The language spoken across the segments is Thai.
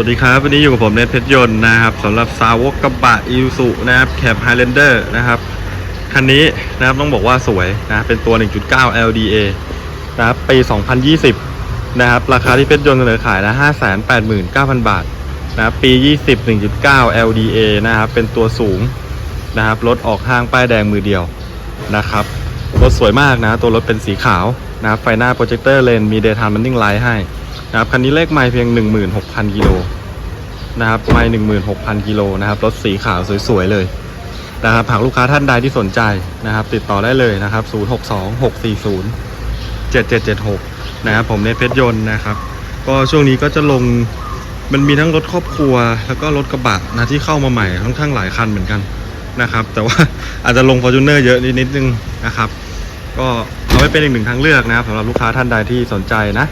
วัสดีครับ วันนี้อยู่กับผมเนทเพชรยนต์นะครับสำหรับสาวกกระบะอิ u สุนะครับแคปไฮแลนเดอร์นะครับ คันนี้นะครับต้องบอกว่าสวยนะเป็นตัว 1.9 LDA นะครับปี 2020 นะครับ ราคาที่เพชรยนต์เสนอขายนะ589,000 บาทนะครับปี 20 1.9 LDA นะครับเป็นตัวสูงนะครับรถออกห้างป้ายแดงมือเดียวนะครับรถสวยมากนะ ตัวรถเป็นสีขาวนะครับไฟหน้าโปรเจคเตอร์เลนมี Daytime Running Light ให้ นะครับคันนี้เลขไมล์เพียง 16,000กิโลนะครับไมล์16,000กิโลนะครับรถสีขาวสวยๆเลยนะครับหากลูกค้าท่านใดที่สนใจนะครับ ติดต่อได้เลยนะครับ 062 640 7776 นะครับผมเนเพชรยนต์นะครับ ก็ช่วงนี้ก็จะลงมันมีทั้งรถครอบครัว แล้วก็รถกระบะนะที่เข้ามาใหม่ค่อนข้างหลายคันเหมือนกันนะครับ แต่ว่าอาจจะลง f o r t u n e r เยอะนิดนึงนะครับ ก็เอาไว้เป็นอีกหนึ่งทางเลือกนะครับสำหรับลูกค้าท่านใดที่สนใจนะ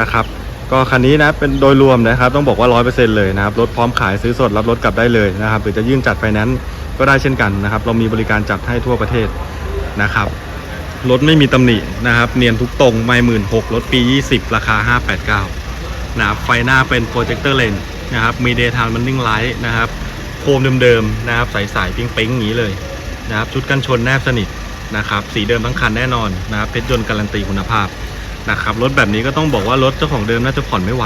นะครับ ก็คันนี้นะเป็นโดยรวมนะครับต้องบอกว่า 100%เลยนะครับรถพร้อมขายซื้อสดรับรถกลับได้เลยนะครับหรือจะยื่นจัดไฟแนนซ์ก็ได้เช่นกันนะครับ เรามีบริการจัดให้ทั่วประเทศนะครับรถไม่มีตำหนินะครับ เนียนทุกตรงไม่หมื่นหกรถปี 20 ราคา 589นะครับไฟหน้าเป็นโปรเจคเตอร์เลนนะครับมีเดย์ทานมันนิ่งไลท์นะครับโคมเดิมๆนะครับใสๆปิ๊งๆอย่างนี้เลยนะครับชุดกันชนแนบสนิทนะครับสีเดิมทั้งคันแน่นอนนะครับเพชรยนต์การันตีคุณภาพ นะครับรถแบบนี้ก็ต้องบอกว่ารถเจ้าของเดิมน่าจะผ่อนไม่ไหว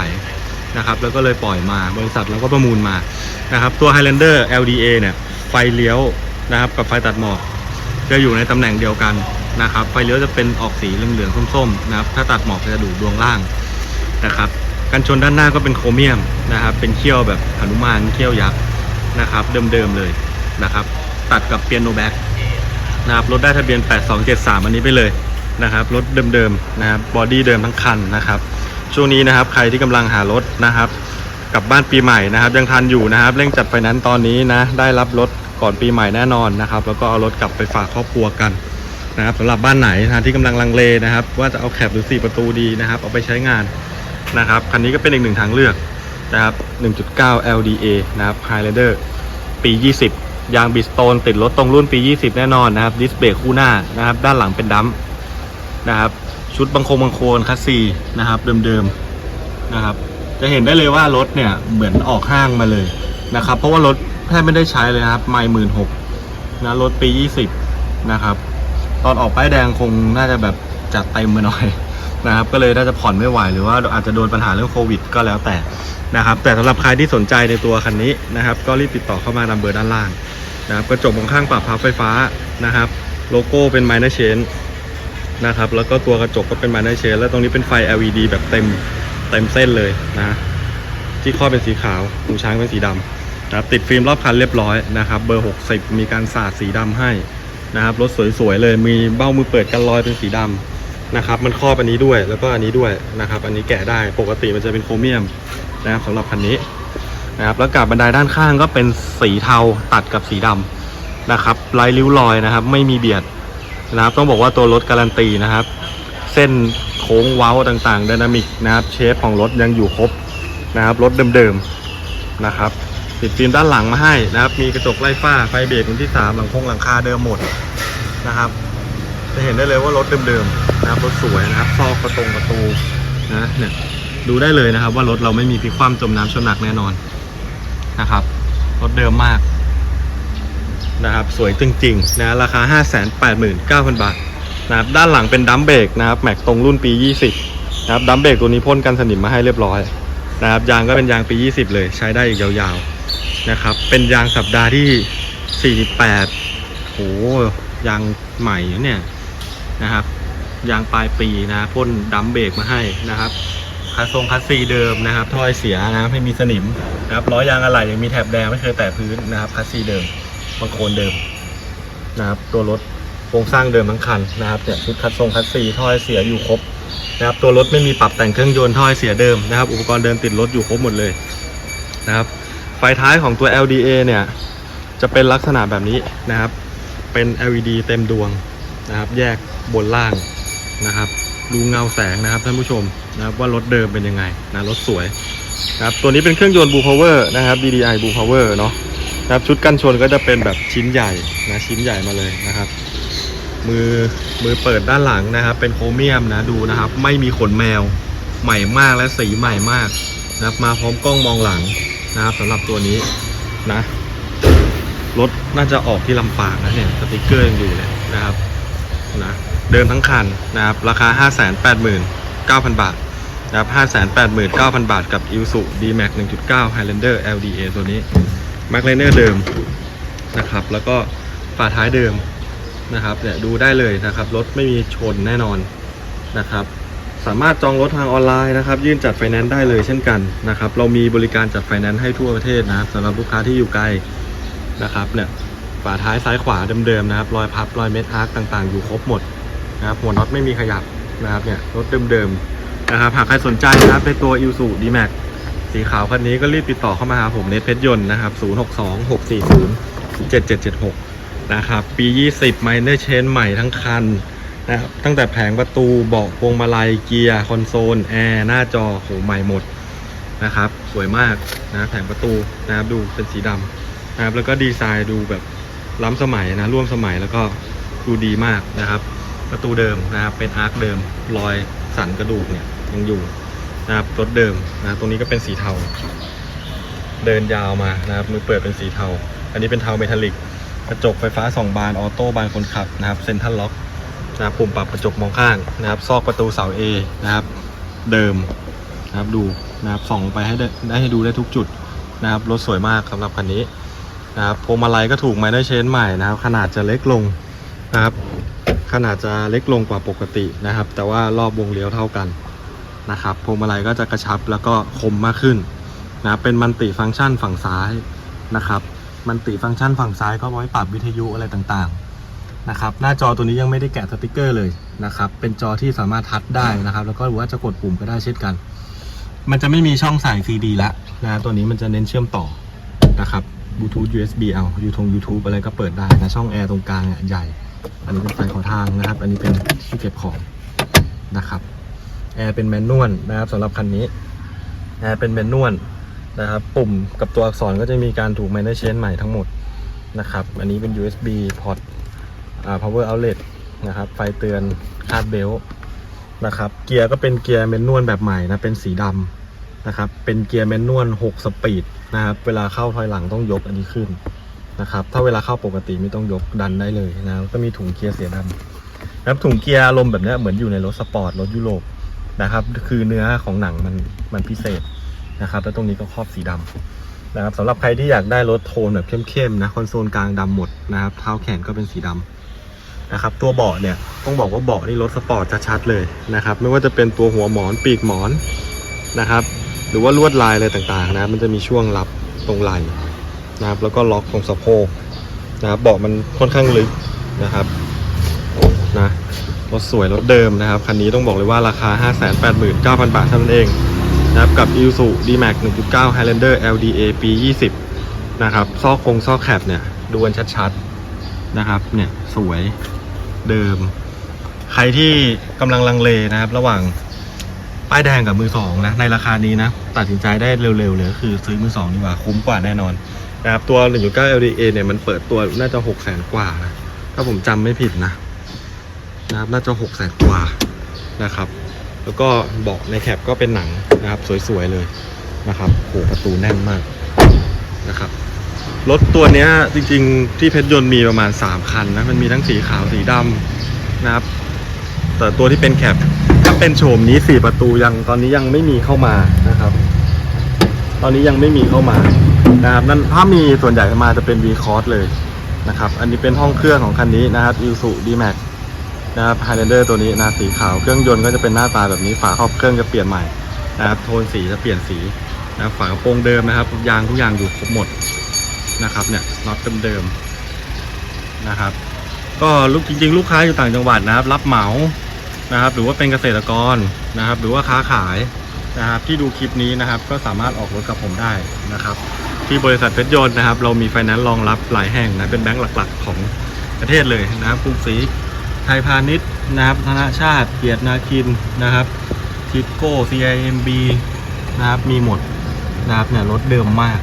นะครับแล้วก็เลยปล่อยมาบริษัทแล้วก็ประมูลมานะครับตัว Highlander LDA เนี่ยไฟเลี้ยวนะครับกับไฟตัดหมอกจะอยู่ในตำแหน่งเดียวกันนะครับไฟเลี้ยวจะเป็นออกสีเหลืองๆส้มๆนะครับถ้าตัดหมอกจะดูดวงล่างนะครับกันชนด้านหน้าก็เป็นโครเมียมนะครับเป็นเขี้ยวแบบหนุมานเขี้ยวยักษ์นะครับเดิมๆเลยนะครับตัดกับเปียโนแบ็กนะครับรถได้ทะเบียน 8273 อันนี้ไปเลย นะครับรถเดิมๆนะครับบอดี้เดิมทั้งคันนะครับช่วงนี้นะครับใครที่กำลังหารถนะครับกลับบ้านปีใหม่นะครับ ยังทันอยู่นะครับ เร่งจัดไฟนนซ์ตอนนี้นะได้รับรถก่อนปีใหม่แน่นอนนะครับ แล้วก็เอารถกลับไปฝากครอบครัวกันนะครับสำหรับบ้านไหนนะที่กำลังลังเลนะครับ ว่าจะเอาแคบหรือ 4 ประตูดีนะครับ เอาไปใช้งานนะครับคันนี้ก็เป็นอีกหนึ่งทางเลือกนะครับ 1.9 LDA นะครับ Highlander ปี 20 ยางบิสโตนติดรถตรงรุ่นปี 20 แน่นอนนะครับดิสเบรกคู่หน้านะครับ ด้านหลังเป็นดัมป์ นะครับ ชุดบังโคงบังโคนคัสซีนะครับเดิมๆนะครับ จะเห็นได้เลยว่ารถเนี่ยเหมือนออกห้างมาเลยนะครับ เพราะว่ารถแทบไม่ได้ใช้เลยนะครับ ไม่หมื่นหกนะรถปี 20 นะครับ ตอนออกป้ายแดงคงน่าจะแบบจัดเต็มมาหน่อยนะครับ ก็เลยน่าจะผ่อนไม่ไหวหรือว่าอาจจะโดนปัญหาเรื่องโควิด ก็แล้วแต่นะครับ แต่สำหรับใครที่สนใจในตัวคันนี้นะครับ ก็รีบติดต่อเข้ามาตามเบอร์ด้านล่างนะครับกระจกมองข้างปรับพับไฟฟ้านะครับ โลโก้เป็นไมเนอร์เชน นะครับ แล้วก็ตัวกระจกก็เป็นมาได้เชนแล้วตรงนี้เป็นไฟ LED แบบเต็มเต็มเส้นเลยนะ ที่ข้อเป็นสีขาวหูช้างเป็นสีดำนะครับติดฟิล์มรอบคันเรียบร้อยนะครับเบอร์ 60 มีการสาดสีดำให้นะครับรถสวยๆเลยมีเบ้ามือเปิดกันรอยเป็นสีดำนะครับมันครอบอันนี้ด้วยแล้วก็อันนี้ด้วยนะครับ อันนี้แกะได้ปกติมันจะเป็นโครเมียมนะครับสำหรับคันนี้นะครับแล้วกับบันไดด้านข้างก็เป็นสีเทาตัดกับสีดำนะครับไร้ริ้วรอยนะครับ ไม่มีเบียด นะครับ ต้องบอกว่าตัวรถการันตีนะครับ เส้นโค้งเว้าต่างๆ d y นามิกนะครับ เชฟของรถยังอยู่ครบนะครับ รถเดิมๆนะครับ ติดฟิล์มด้านหลังมาให้นะครับ มีกระจกไล่ฝ้าไฟเบรกรุ่นที่ 3 หลังคงหลังคาเดิมหมดนะครับ จะเห็นได้เลยว่ารถเดิมๆนะครับ รถสวยนะครับซอกประตงประตูนะเนี่ยดูได้เลยนะครับ ว่ารถเราไม่มีพลิกคว่ำจมน้ำชนหนักแน่นอนนะครับรถเดิมมาก นะครับสวยจริงๆนะราคา 589,000 บาทนะครับด้านหลังเป็นดัมเบรกนะครับแม็กตรงรุ่นปี 20นะครับดัมเบรกตัวนี้พ่นกันสนิมมาให้เรียบร้อยนะครับยางก็เป็นยางปี 20 เลยใช้ได้อีกยาวๆนะครับเป็นยางสัปดาห์ที่ 48โหยางใหม่เนี่ยนะครับยางปลายปีนะพ่นดัมเบรกมาให้นะครับคัสทรงคัสซีเดิมนะครับถ้อยเสียนะครับไม่มีสนิมนะครับล้อยางอะไหล่ยังมีแถบแดงไม่เคยแตะพื้นนะครับคัสซีเดิม บางโคนเดิมนะครับ ตัวรถโครงสร้างเดิมทั้งคันนะครับเนี่ยชุดคัดทรงคัดซีท่อไอเสียอยู่ครบนะครับ ตัวรถไม่มีปรับแต่งเครื่องยนต์ท่อไอเสียเดิมนะครับ อุปกรณ์เดิมติดรถอยู่ครบหมดเลยนะครับ ไฟท้ายของตัว LDA เนี่ยจะเป็นลักษณะแบบนี้นะครับ เป็น LED เต็มดวงนะครับ แยกบนล่างนะครับดูเงาแสงนะครับท่านผู้ชมนะครับว่ารถเดิมเป็นยังไงนะรถสวยนะครับตัวนี้เป็นเครื่องยนต์ Blue Power นะครับ DDI Blue Power เนาะ นะครับชุดกันชนก็จะเป็นแบบชิ้นใหญ่นะชิ้นใหญ่มาเลยนะครับ มือมือเปิดด้านหลังนะครับ เป็นโครเมียมนะดูนะครับ ไม่มีขนแมวใหม่มากและสีใหม่มากนะครับ มาพร้อมกล้องมองหลังนะครับสำหรับตัวนี้นะรถน่าจะออกที่ลำปางนะเนี่ยสติกเกอร์ยังอยู่เลยนะครับนะเดิมทั้งคันนะครับ ราคา 589,000 บาทนะครับ 589,000 บาทกับ i l s u D-Max 1.9 Highlander LDA ตัวนี้ m a c l a n e r เดิมนะครับ แล้วก็ฝาท้ายเดิมนะครับเนี่ยดูได้เลยนะครับ รถไม่มีชนแน่นอนนะครับ สามารถจองรถทางออนไลน์นะครับ ยื่นจัดไฟแนนซ์ได้เลยเช่นกันนะครับ เรามีบริการจัดไฟแนนซ์ให้ทั่วประเทศนะครับสำหรับลูกค้าที่อยู่ไกลนะครับเนี่ยฝาท้ายซ้ายขวาเดิมๆนะครับ รอยพับรอยเม็ดอาร์คต่างๆ อยู่ครบหมดนะครับหัวน็อตไม่มีขยับนะครับเนี่ยรถเดิมๆนะครับหากใครสนใจนะครับในตัว i s u D-Max สีขาวคันนี้ก็รีบติดต่อเข้ามาหาผมเนเพชรยนต์นะครับ 062 640 7776 นะครับ ปี 20 Minor Change ใหม่ทั้งคันนะครับตั้งแต่แผงประตูเบาะพวงมาลัยเกียร์คอนโซลแอร์หน้าจอโหใหม่หมดนะครับ สวยมากนะแผงประตูนะครับดูเป็นสีดำนะครับแล้วก็ดีไซน์ดูแบบล้ำสมัยนะร่วมสมัยแล้วก็ดูดีมากนะครับ ประตูเดิมนะครับเป็นอาร์คเดิมรอยสันกระดูกเนี่ยยังอยู่ นะครับรถเดิมนะตรงนี้ก็เป็นสีเทา เดินยาวมานะครับมือเปิดเป็นสีเทา อันนี้เป็นเทาเมทัลลิก กระจกไฟฟ้าสองบานออโต้บานคนขับนะครับเซ็นทรัลล็อกนะครับปุ่มปรับกระจกมองข้างนะครับซอกประตูเสา A นะครับ เดิมนะครับดูนะครับส่องไปให้ได้ให้ดูได้ทุกจุดนะครับรถสวยมากสำหรับคันนี้นะครับพวงมาลัยก็ถูกไมเนอร์เชนใหม่นะครับ ขนาดจะเล็กลงนะครับขนาดจะเล็กลงกว่าปกตินะครับ แต่ว่ารอบวงเลี้ยวเท่ากัน นะครับพวงมาลัยก็จะกระชับแล้วก็คมมากขึ้นนะเป็นมันติฟังก์ชันฝั่งซ้ายนะครับมันติฟังก์ชันฝั่งซ้ายก็ไว้ปรับวิทยุอะไรต่างๆนะครับหน้าจอตัวนี้ยังไม่ได้แกะสติกเกอร์เลยนะครับเป็นจอที่สามารถทัชได้นะครับ แล้วก็หรือว่าจะกดปุ่มก็ได้เช่นกัน มันจะไม่มีช่องใส่ซีดีละนะตัวนี้มันจะเน้นเชื่อมต่อนะครับบลูทูธ USB เอายูทง YouTube อะไรก็เปิดได้นะช่องแอร์ตรงกลางใหญ่ อันนี้เป็นไฟขอทางนะครับ อันนี้เป็นที่เก็บของนะครับ แอร์เป็นแมนนวลนะครับสำหรับคันนี้แอร์เป็นแมนนวลนะครับ ปุ่มกับตัวอักษรก็จะมีการถูก manage change ใหม่ทั้งหมดนะครับ อันนี้เป็น USB port อ่า power outlet นะครับ ไฟเตือนคาดเบลนะครับ เกียร์ก็เป็นเกียร์แมนนวลแบบใหม่นะ เป็นสีดำนะครับ เป็นเกียร์แมนนวล6 สปีดนะครับ เวลาเข้าถอยหลังต้องยกอันนี้ขึ้นนะครับ ถ้าเวลาเข้าปกติไม่ต้องยกดันได้เลยนะ ก็มีถุงเกียร์เสียดำนะครับถุงเกียร์อารมณ์แบบนี้เหมือนอยู่ในรถสปอร์ต รถยุโรป นะครับ คือเนื้อของหนังมันมันพิเศษนะครับ แล้วตรงนี้ก็ครอบสีดำนะครับสำหรับใครที่อยากได้รถโทนแบบเข้มๆนะคอนโซลกลางดำหมดนะครับ เท้าแขนก็เป็นสีดำนะครับ ตัวเบาะเนี่ยต้องบอกว่าเบาะนี่รถสปอร์ตชัดๆเลยนะครับ ไม่ว่าจะเป็นตัวหัวหมอนปีกหมอนนะครับ หรือว่าลวดลายอะไรต่างๆนะมันจะมีช่วงรับตรงไหล่นะครับ แล้วก็ล็อกตรงสะโพกนะครับเบาะมันค่อนข้างลึกนะครับ รถสวยรถเดิมนะครับ คันนี้ต้องบอกเลยว่าราคา 589,000 บาทเท่านั้นเองนะครับกับ i s u D-Max 1.9 Highlander LDA ปี 20 นะครับ ซอกคงซอกแคบเนี่ย ดูกันชัดๆนะครับ เนี่ยสวยเดิม ใครที่กำลังลังเลนะครับ ระหว่างป้ายแดงกับมือสองนะ ในราคานี้นะ ตัดสินใจได้เร็วๆเลยคือซื้อมือสองดีกว่าคุ้มกว่าแน่นอนนะครับตัว 1.9 LDA เนี่ยมันเปิดตัวน่าจะ600,000 กว่านะถ้าผมจำไม่ผิดนะ นะครับน่าจะหกแสนกว่านะครับ แล้วก็เบาะในแคปก็เป็นหนังนะครับ สวยๆเลยนะครับโหประตูแน่นมากนะครับรถตัวเนี้ยจริงๆที่เพชรยนต์มีประมาณ 3 คันนะมันมีทั้งสีขาวสีดำนะครับ แต่ตัวที่เป็นแคปถ้าเป็นโฉมนี้4ประตูยังตอนนี้ยังไม่มีเข้ามานะครับ ตอนนี้ยังไม่มีเข้ามานะครับนั่นถ้ามีส่วนใหญ่มาจะเป็น V c o s เลยนะครับ อันนี้เป็นห้องเครื่องของคันนี้นะครับ i s u D-Max นะครับ Highlander ตัวนี้นะสีขาวเครื่องยนต์ก็จะเป็นหน้าตาแบบนี้ฝาครอบเครื่องจะเปลี่ยนใหม่นะครับโทนสีจะเปลี่ยนสีนะฝากระโปรงเดิมนะครับยางทุกอย่างอยู่ครบหมดนะครับเนี่ยน็อตเดิมๆนะครับ ก็ลูกจริง ๆ ลูกค้าอยู่ต่างจังหวัดนะครับ รับเหมานะครับ หรือว่าเป็นเกษตรกรนะครับ หรือว่าค้าขายนะครับที่ดูคลิปนี้นะครับ ก็สามารถออกรถกับผมได้นะครับ ที่บริษัทเพชรยนต์นะครับ เรามีไฟแนนซ์รองรับหลายแห่งนะเป็นแบงก์หลัก ๆ ของประเทศเลยนะครับกรุงศรี ไทยพาณิชย์นะครับธนาชาติเกียรตินาคินนะครับทิปโก้ CIMB นะครับมีหมดนะครับเนี่ยรถเดิมมาก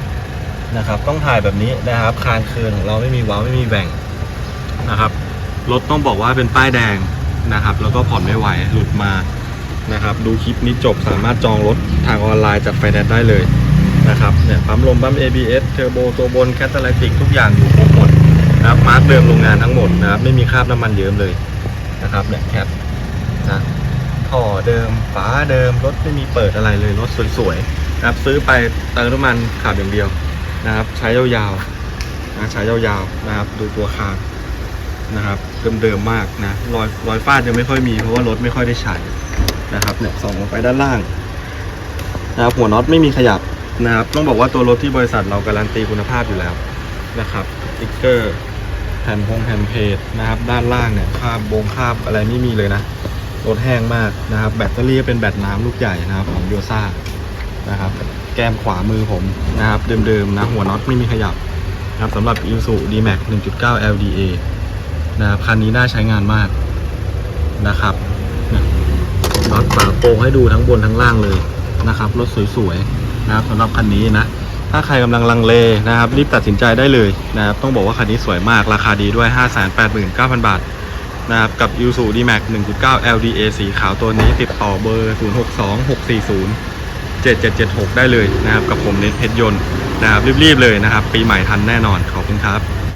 นะครับต้องถ่ายแบบนี้นะครับคานเคืองของเราไม่มีว้าไม่มีแบ่งนะครับรถต้องบอกว่าเป็นป้ายแดงนะครับ แล้วก็ผ่อนไม่ไหวหลุดมานะครับ ดูคลิปนี้จบสามารถจองรถทางออนไลน์จัดไฟแนนซ์ได้เลยนะครับเนี่ยปั๊มลมปั๊ม ABS เทอร์โบตัวบนแคตตาลิติกทุกอย่างอยู่ครบหมดนะครับมาร์กเดิมโรงงานทั้งหมดนะครับไม่มีคราบน้ำมันเยิ้มเลย นะครับเนี่ยแคปนะท่อเดิมฝาเดิมรถไม่มีเปิดอะไรเลยรถสวยๆนะครับซื้อไปเติมน้ำมันขับอย่างเดียวนะครับ ใช้ยาวๆนะใช้ยาวๆนะครับ ดูตัวคางนะครับเดิมๆมากนะรอยรอยฟาดยังไม่ค่อยมีเพราะว่ารถไม่ค่อยได้ใช้นะครับเนี่ยส่องลงไปด้านล่างนะครับหัวน็อตไม่มีขยับนะครับ ต้องบอกว่าตัวรถที่บริษัทเราการันตีคุณภาพอยู่แล้วนะครับสติ๊กเกอร์ ผ่นพงแผ่นเพจนะครับ ด้านล่างเนี่ยคาบบงคาบอะไรไม่มีเลยนะรถแห้งมากนะครับ แบตเตอรี่เป็นแบตน้ำลูกใหญ่นะครับของโยซ่านะครับ แก้มขวามือผมนะครับ เดิมๆนะหัวน็อตไม่มีขยับนะครับสำหรับ i s u D-Max 1.9 LDA นะครับคันนี้น่าใช้งานมากนะครับเนี่ยน็อตฝาโปรงให้ดูทั้งบนทั้งล่างเลยนะครับ รถสวยๆนะครับสำหรับคันนี้นะ ถ้าใครกำลังลังเลนะครับรีบตัดสินใจได้เลยนะครับต้องบอกว่าคันนี้สวยมากราคาดีด้วย 589,000 บาทนะครับกับ i s u D-Max 1.9 LDA สีขาวตัวนี้ติดต่อเบอร์ 062640 7776 ได้เลยนะครับกับผมเนทเพชรยนต์นะครับรีบๆเลยนะครับ ปีใหม่ทันแน่นอนขอบคุณครับ